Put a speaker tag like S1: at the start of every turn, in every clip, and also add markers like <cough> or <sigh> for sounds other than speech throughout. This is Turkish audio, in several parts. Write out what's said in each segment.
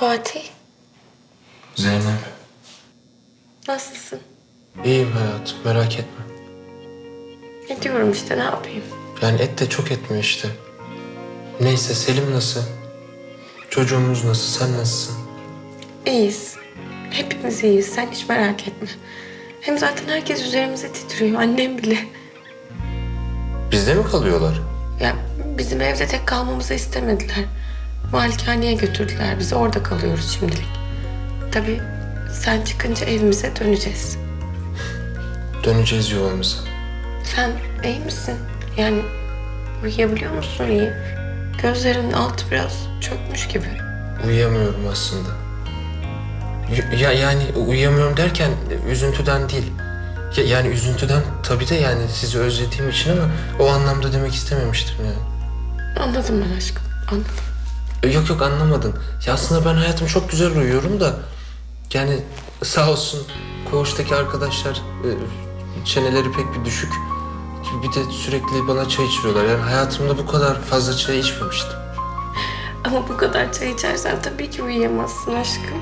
S1: Fatih,
S2: Zeynep.
S1: nasılsın?
S2: İyiyim hayatım merak etme.
S1: Ediyorum işte ne yapayım?
S2: Yani et de çok etmiyor işte. Neyse Selim nasıl? Çocuğumuz nasıl? Sen nasılsın?
S1: İyiyiz. Hepimiz iyiyiz. Sen hiç merak etme. Hem zaten herkes üzerimize titriyor. Annem bile.
S2: Bizde mi kalıyorlar?
S1: Ya bizim evde tek kalmamızı istemediler. Malikaneye götürdüler bizi. Orada kalıyoruz şimdilik. Tabii sen çıkınca evimize döneceğiz.
S2: Döneceğiz yolumuza.
S1: Sen iyi misin? Yani uyuyabiliyor musun iyi? Gözlerinin altı biraz çökmüş gibi.
S2: Uyuyamıyorum aslında. Ya yani uyuyamıyorum derken üzüntüden değil. Ya, yani üzüntüden tabii de yani sizi özlediğim için ama o anlamda demek istememiştim yani.
S1: Anladım ben aşkım. Anladım.
S2: Yok yok anlamadın. Ya aslında ben hayatım çok güzel uyuyorum da yani sağ olsun koğuştaki arkadaşlar e, çeneleri pek bir düşük. Bir de sürekli bana çay içiriyorlar. Yani hayatımda bu kadar fazla çay içmemiştim. <laughs>
S1: Ama bu kadar çay içersen tabii ki uyuyamazsın aşkım.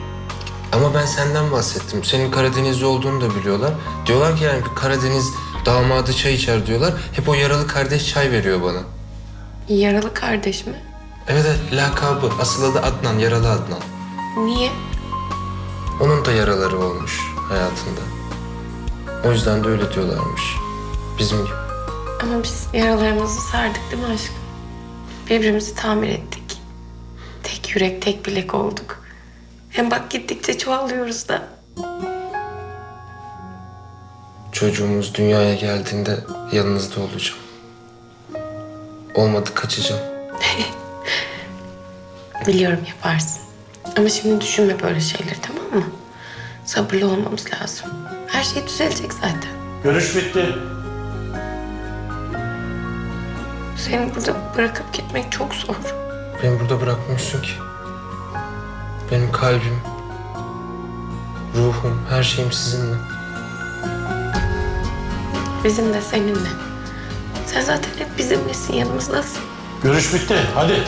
S2: Ama ben senden bahsettim. Senin Karadenizli olduğunu da biliyorlar. Diyorlar ki yani bir Karadeniz damadı çay içer diyorlar. Hep o yaralı kardeş çay veriyor bana.
S1: Yaralı kardeş mi?
S2: Evet evet lakabı. Asıl adı Adnan, yaralı Adnan.
S1: Niye?
S2: Onun da yaraları olmuş hayatında. O yüzden de öyle diyorlarmış. Bizim gibi.
S1: Ama biz yaralarımızı sardık değil mi aşkım? Birbirimizi tamir ettik. Tek yürek, tek bilek olduk. Hem bak gittikçe çoğalıyoruz da.
S2: Çocuğumuz dünyaya geldiğinde yanınızda olacağım. Olmadı kaçacağım. <laughs>
S1: Biliyorum yaparsın. Ama şimdi düşünme böyle şeyleri tamam mı? Sabırlı olmamız lazım. Her şey düzelecek zaten.
S3: Görüş bitti.
S1: Seni burada bırakıp gitmek çok zor.
S2: Beni burada bırakmıyorsun ki. Benim kalbim, ruhum, her şeyim sizinle.
S1: Bizim de seninle. Sen zaten hep bizimlesin, yanımızdasın.
S3: Görüş bitti. Hadi.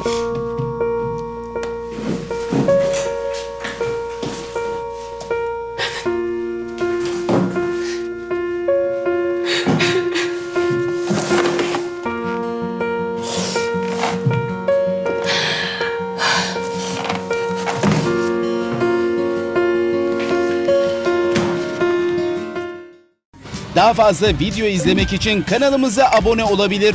S4: Daha fazla video izlemek için kanalımıza abone olabilir.